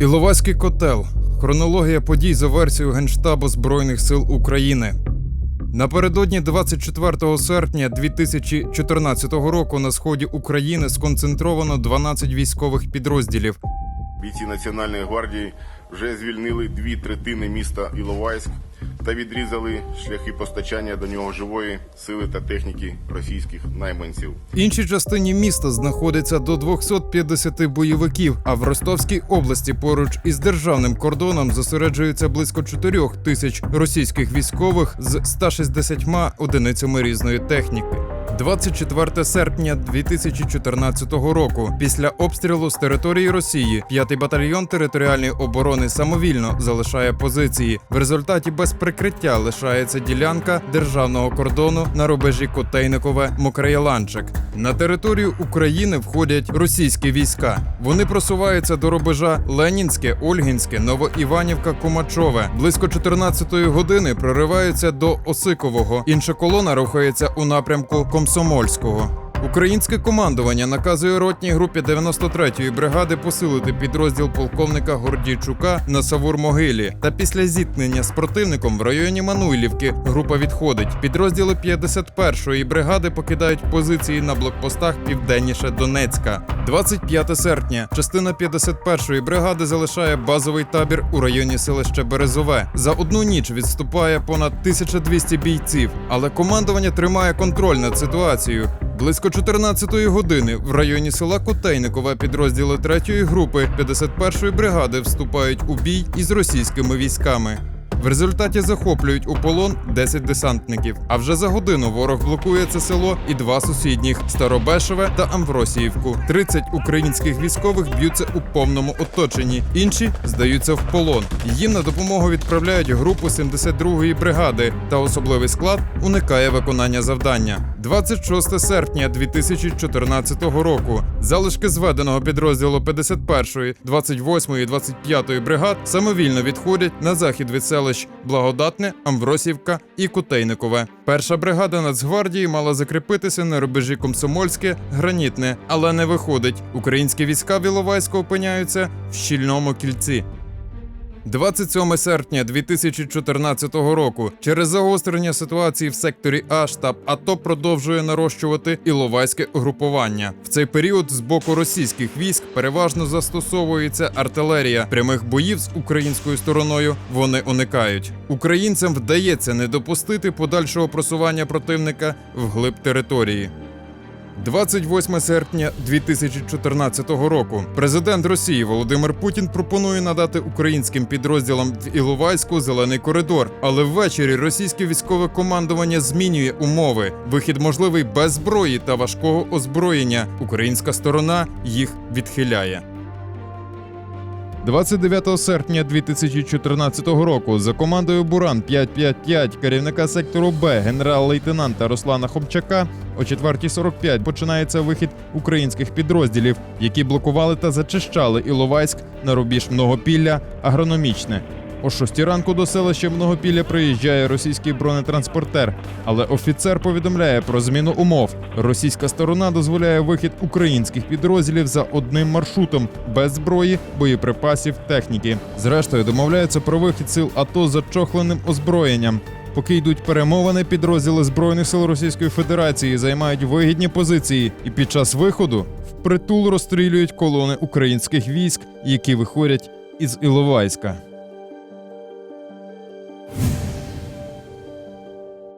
Іловайський котел. Хронологія подій за версією Генштабу Збройних сил України. Напередодні 24 серпня 2014 року на сході України сконцентровано 12 військових підрозділів. Бійці Національної гвардії вже звільнили дві третини міста Іловайськ та відрізали шляхи постачання до нього живої сили та техніки російських найманців. Іншій частині міста знаходиться до 250 бойовиків, а в Ростовській області поруч із державним кордоном зосереджується близько 4 тисяч російських військових з 160 одиницями різної техніки. 24 серпня 2014 року. Після обстрілу з території Росії 5-й батальйон територіальної оборони самовільно залишає позиції. В результаті без прикриття лишається ділянка державного кордону на рубежі Котейникове Мокреяланчик. На територію України входять російські війська. Вони просуваються до рубежа Ленінське, Ольгінське, Новоіванівка, Кумачове. Близько 14-ї години прориваються до Осикового. Інша колона рухається у напрямку Комсомольського. Українське командування наказує ротній групі 93-ї бригади посилити підрозділ полковника Гордійчука на Савур-Могилі. Та після зіткнення з противником в районі Мануйлівки група відходить. Підрозділи 51-ї бригади покидають позиції на блокпостах південніше Донецька. 25 серпня частина 51-ї бригади залишає базовий табір у районі селища Березове. За одну ніч відступає понад 1200 бійців, але командування тримає контроль над ситуацією. Близько 14-ї години в районі села Котейникова підрозділи 3-ї групи 51-ї бригади вступають у бій із російськими військами. В результаті захоплюють у полон 10 десантників. А вже за годину ворог блокує це село і два сусідніх Старобешеве та Амвросіївку. 30 українських військових б'ються у повному оточенні. Інші здаються в полон. Їм на допомогу відправляють групу 72-ї бригади, та особливий склад уникає виконання завдання. 26 серпня 2014 року. Залишки зведеного підрозділу 51-ї, 28-ї, 25-ї бригад самовільно відходять на захід від селищ Благодатне, Амвросівка і Кутейникове. Перша бригада Нацгвардії мала закріпитися на рубежі Комсомольське, Гранітне, але не виходить. Українські війська Віловайська опиняються в щільному кільці. 27 серпня 2014 року через загострення ситуації в секторі А штаб АТО продовжує нарощувати іловайське угрупування. В цей період з боку російських військ переважно застосовується артилерія. Прямих боїв з українською стороною вони уникають. Українцям вдається не допустити подальшого просування противника вглиб території. 28 серпня 2014 року президент Росії Володимир Путін пропонує надати українським підрозділам в Іловайську зелений коридор, але ввечері російське військове командування змінює умови. Вихід можливий без зброї та важкого озброєння. Українська сторона їх відхиляє. 29 серпня 2014 року за командою Буран 555 керівника сектору Б генерал-лейтенанта Руслана Хомчака о 4.45 починається вихід українських підрозділів, які блокували та зачищали Іловайськ на рубіж Многопілля агрономічне. О 6 ранку до селища Многопілля приїжджає російський бронетранспортер, але офіцер повідомляє про зміну умов. Російська сторона дозволяє вихід українських підрозділів за одним маршрутом без зброї, боєприпасів, техніки. Зрештою, домовляються про вихід сил АТО з зачохленим озброєнням. Поки йдуть перемовини, підрозділи збройних сил Російської Федерації займають вигідні позиції і під час виходу впритул розстрілюють колони українських військ, які виходять із Іловайська.